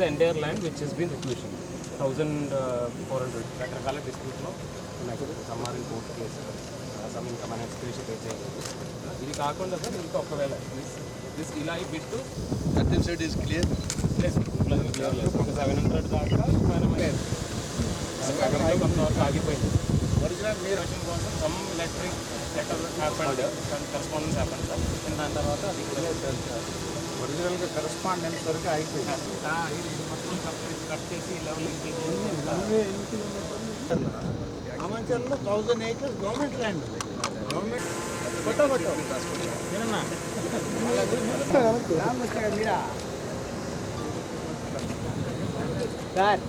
The entire land which has been requisition thousand four hundred రకరకాల డిస్ప్యూట్లో ఉన్నాయి. సమ్మారిన్ court case some ఇంకా మన ఎక్స్క్యూషన్ పే చేయలేదు ఇది కాకుండా సార్ ఇంకా ఒకవేళ దిస్ ఇలా ఈ క్లియర్ లేదు ఒక సెవెన్ హండ్రెడ్ దాకా మనం కొంతవరకు ఆగిపోయింది. ఒరిజినల్ మీరు వచ్చిన కోసం some lettering letter happened correspondence happened sir దాని తర్వాత అది కూడా ఒరిజినల్గా కరస్పాండెన్స్ వరకు అయిపోయింది. అమంచర్లో thousand acres government land government sir.